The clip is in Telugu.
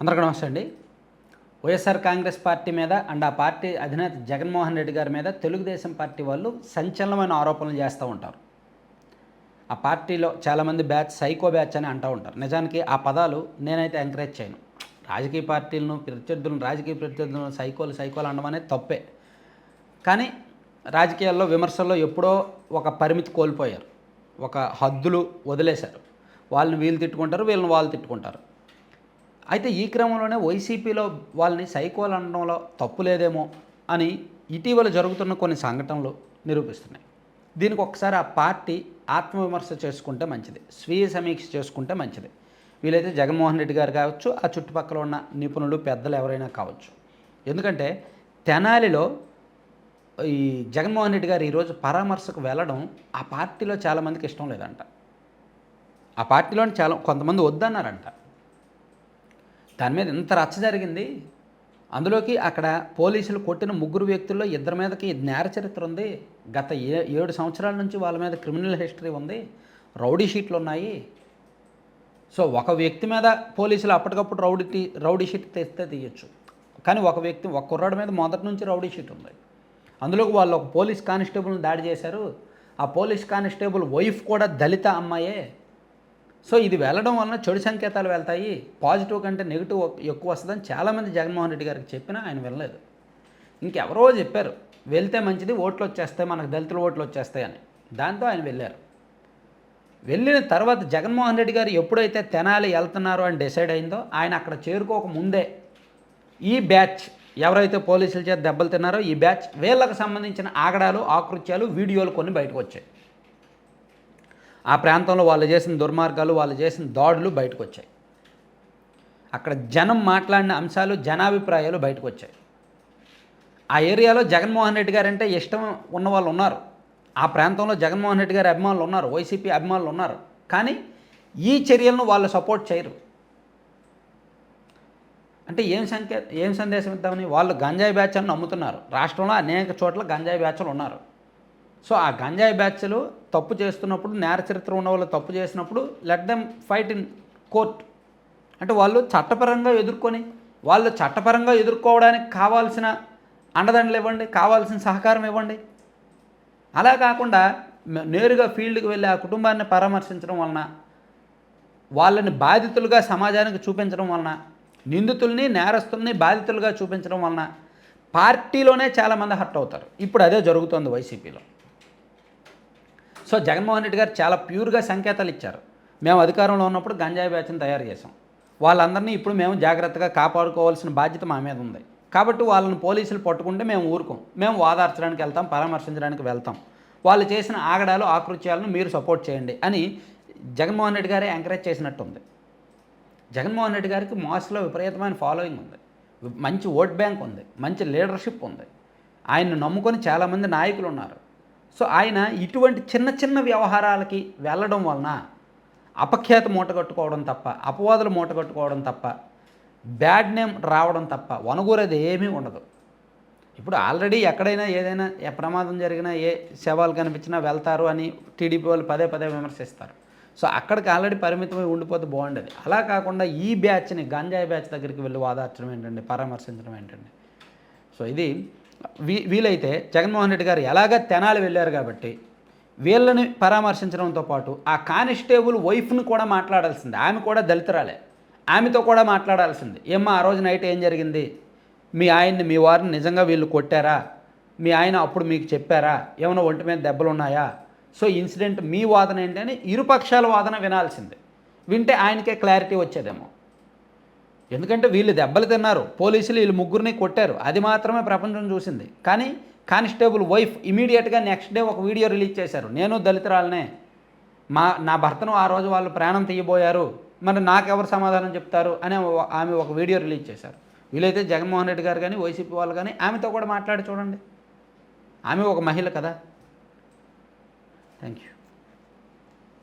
అందరికీ నమస్తే అండి. వైఎస్ఆర్ కాంగ్రెస్ పార్టీ మీద అండ్ ఆ పార్టీ అధినేత జగన్మోహన్ రెడ్డి గారి మీద తెలుగుదేశం పార్టీ వాళ్ళు సంచలనమైన ఆరోపణలు చేస్తూ ఉంటారు. ఆ పార్టీలో చాలామంది బ్యాచ్ సైకో బ్యాచ్ అని అంటూ ఉంటారు. నిజానికి ఆ పదాలు నేనైతే ఎంకరేజ్ చేయను. రాజకీయ పార్టీలను ప్రత్యర్థులను రాజకీయ ప్రత్యర్థులను సైకోలు సైకోలు అనడం అనేది తప్పే. కానీ రాజకీయాల్లో విమర్శల్లో ఎప్పుడో ఒక పరిమితి కోల్పోయారు. ఒక హద్దులు వదిలేశారు. వాళ్ళని వీళ్ళు తిట్టుకుంటారు వీళ్ళని వాళ్ళు తిట్టుకుంటారు. అయితే ఈ క్రమంలోనే వైసీపీలో వాళ్ళని సైకోలు అనడంలో తప్పు లేదేమో అని ఇటీవల జరుగుతున్న కొన్ని సంఘటనలు నిరూపిస్తున్నాయి. దీనికి ఒకసారి ఆ పార్టీ ఆత్మవిమర్శ చేసుకుంటే మంచిది. స్వీయ సమీక్ష చేసుకుంటే మంచిది. వీలైతే జగన్మోహన్ రెడ్డి గారు కావచ్చు ఆ చుట్టుపక్కల ఉన్న నిపుణులు పెద్దలు ఎవరైనా కావచ్చు. ఎందుకంటే తెనాలిలో ఈ జగన్మోహన్ రెడ్డి గారు ఈరోజు పరామర్శకు వెళ్ళడం ఆ పార్టీలో చాలామందికి ఇష్టం లేదంట. ఆ పార్టీలోని చాలా కొంతమంది వద్దన్నారంట. దాని మీద ఇంత రచ్చ జరిగింది. అందులోకి అక్కడ పోలీసులు కొట్టిన ముగ్గురు వ్యక్తుల్లో ఇద్దరి మీదకి నేర చరిత్ర ఉంది. గత ఏ ఏడు సంవత్సరాల నుంచి వాళ్ళ మీద క్రిమినల్ హిస్టరీ ఉంది. రౌడీ షీట్లు ఉన్నాయి. సో ఒక వ్యక్తి మీద పోలీసులు అప్పటికప్పుడు రౌడీ రౌడీ షీట్ తెస్తే తీయచ్చు. కానీ ఒక వ్యక్తి ఒక కుర్రాడి మీద మొదటి నుంచి రౌడీ షీట్ ఉంది. అందులోకి వాళ్ళు ఒక పోలీస్ కానిస్టేబుల్ని దాడి చేశారు. ఆ పోలీస్ కానిస్టేబుల్ వైఫ్ కూడా దళిత అమ్మాయే. సో ఇది వెళ్ళడం వలన చెడు సంకేతాలు వెళ్తాయి. పాజిటివ్ కంటే నెగిటివ్ ఎక్కువ వస్తుందని చాలామంది జగన్మోహన్ రెడ్డి గారికి చెప్పినా ఆయన వెళ్ళలేదు ఇంకెవరో చెప్పారు వెళ్తే మంచిది ఓట్లు వచ్చేస్తాయి మనకు దళితుల ఓట్లు వచ్చేస్తాయని. దాంతో ఆయన వెళ్ళారు. వెళ్ళిన తర్వాత జగన్మోహన్ రెడ్డి గారు ఎప్పుడైతే తెనాలి వెళ్తున్నారు అని డిసైడ్ అయిందో ఆయన అక్కడ చేరుకోక ముందే ఈ బ్యాచ్ ఎవరైతే పోలీసుల చేత దెబ్బలు తిన్నారో ఈ బ్యాచ్ వీళ్ళకు సంబంధించిన ఆగడాలు ఆకృత్యాలు వీడియోలు కొన్ని బయటకు వచ్చాయి. ఆ ప్రాంతంలో వాళ్ళు చేసిన దుర్మార్గాలు వాళ్ళు చేసిన దాడులు బయటకు వచ్చాయి అక్కడ జనం మాట్లాడిన అంశాలు జనాభిప్రాయాలు బయటకు వచ్చాయి ఆ ఏరియాలో జగన్మోహన్ రెడ్డి గారు అంటే ఇష్టం ఉన్న వాళ్ళు ఉన్నారు. ఆ ప్రాంతంలో జగన్మోహన్ రెడ్డి గారి అభిమానులు ఉన్నారు వైసీపీ అభిమానులు ఉన్నారు. కానీ ఈ చర్యలను వాళ్ళు సపోర్ట్ చేయరు. అంటే ఏం సంకే ఏం సందేశం ఇద్దామని వాళ్ళు గంజాయి బ్యాచ్ అని నమ్ముతున్నారు. రాష్ట్రంలో అనేక చోట్ల గంజాయి బ్యాచ్లు ఉన్నారు. సో ఆ గంజాయి బ్యాచ్లు తప్పు చేస్తున్నప్పుడు నేర చరిత్ర ఉన్న వాళ్ళు తప్పు చేసినప్పుడు let them fight in court అంటే వాళ్ళు చట్టపరంగా ఎదుర్కొని వాళ్ళు చట్టపరంగా ఎదుర్కోవడానికి కావాల్సిన అండదండలు ఇవ్వండి కావాల్సిన సహకారం ఇవ్వండి. అలా కాకుండా నేరుగా ఫీల్డ్కి వెళ్ళి ఆ కుటుంబాన్ని పరామర్శించడం వలన వాళ్ళని బాధితులుగా సమాజానికి చూపించడం వలన నిందితుల్ని నేరస్తుల్ని బాధితులుగా చూపించడం వలన పార్టీలోనే చాలామంది హర్ట్ అవుతారు. ఇప్పుడు అదే జరుగుతోంది వైసీపీలో. సో జగన్మోహన్ రెడ్డి గారు చాలా ప్యూర్గా సంకేతాలు ఇచ్చారు. మేము అధికారంలో ఉన్నప్పుడు గంజాయి బ్యాచ్ని తయారు చేసాం వాళ్ళందరినీ ఇప్పుడు మేము జాగ్రత్తగా కాపాడుకోవాల్సిన బాధ్యత మా మీద ఉంది. కాబట్టి వాళ్ళని పోలీసులు పట్టుకుంటే మేము ఊరుకోం. మేము వాదార్చడానికి వెళ్తాం పరామర్శించడానికి వెళ్తాం. వాళ్ళు చేసిన ఆగడాలు ఆకృత్యాలను మీరు సపోర్ట్ చేయండి అని జగన్మోహన్ రెడ్డి గారే ఎంకరేజ్ చేసినట్టుంది. జగన్మోహన్ రెడ్డి గారికి మాస్లో విపరీతమైన ఫాలోయింగ్ ఉంది. మంచి ఓట్ బ్యాంక్ ఉంది. మంచి లీడర్షిప్ ఉంది. ఆయన్ని నమ్ముకొని చాలామంది నాయకులు ఉన్నారు. సో ఆయన ఇటువంటి చిన్న చిన్న వ్యవహారాలకి వెళ్ళడం వలన అపఖ్యాత మూటగట్టుకోవడం తప్ప అపవాదులు మూటగట్టుకోవడం తప్ప బ్యాడ్ నేమ్ రావడం తప్ప వనగూరేది ఏమీ ఉండదు. ఇప్పుడు ఆల్రెడీ ఎక్కడైనా ఏదైనా ఏ ప్రమాదం జరిగినా ఏ శవాలు కనిపించినా వెళ్తారు అని టీడీపీ వాళ్ళు పదే పదే విమర్శిస్తారు. సో అక్కడికి ఆల్రెడీ పరిమితమై ఉండిపోతే బాగుండేది. అలా కాకుండా ఈ బ్యాచ్ని గంజాయి బ్యాచ్ దగ్గరికి వెళ్ళి వాదార్చడం ఏంటండి పరామర్శించడం ఏంటండి? సో ఇది వీ వీలైతే జగన్మోహన్ రెడ్డి గారు ఎలాగ తెనాలి వెళ్ళారు కాబట్టి వీళ్ళని పరామర్శించడంతో పాటు ఆ కానిస్టేబుల్ వైఫ్ని కూడా మాట్లాడాల్సింది. ఆమె కూడా దళితురాలే. ఆమెతో కూడా మాట్లాడాల్సింది. ఏమ్మా ఆ రోజు నైట్ ఏం జరిగింది? మీ ఆయన్ని మీ వారిని నిజంగా వీళ్ళు కొట్టారా? మీ ఆయన అప్పుడు మీకు చెప్పారా? ఏమైనా ఒంటి మీద దెబ్బలు ఉన్నాయా? సో ఇన్సిడెంట్ మీ వాదన ఏంటని ఇరుపక్షాల వాదన వినాల్సిందే. వింటే ఆయనకే క్లారిటీ వచ్చేదేమో. ఎందుకంటే వీళ్ళు దెబ్బలు తిన్నారు. పోలీసులు వీళ్ళు ముగ్గురిని కొట్టారు. అది మాత్రమే ప్రపంచం చూసింది. కానీ కానిస్టేబుల్ వైఫ్ ఇమీడియట్గా నెక్స్ట్ డే ఒక వీడియో రిలీజ్ చేశారు. నేను దళితురాలనే. మా నా భర్తను ఆ రోజు వాళ్ళు ప్రాణం తీయబోయారు. మరి నాకెవరు సమాధానం చెప్తారు? అని ఆమె ఒక వీడియో రిలీజ్ చేశారు. వీలైతే జగన్మోహన్ రెడ్డి గారు కానీ వైసీపీ వాళ్ళు కానీ ఆమెతో కూడా మాట్లాడి చూడండి. ఆమె ఒక మహిళ కదా. Thank you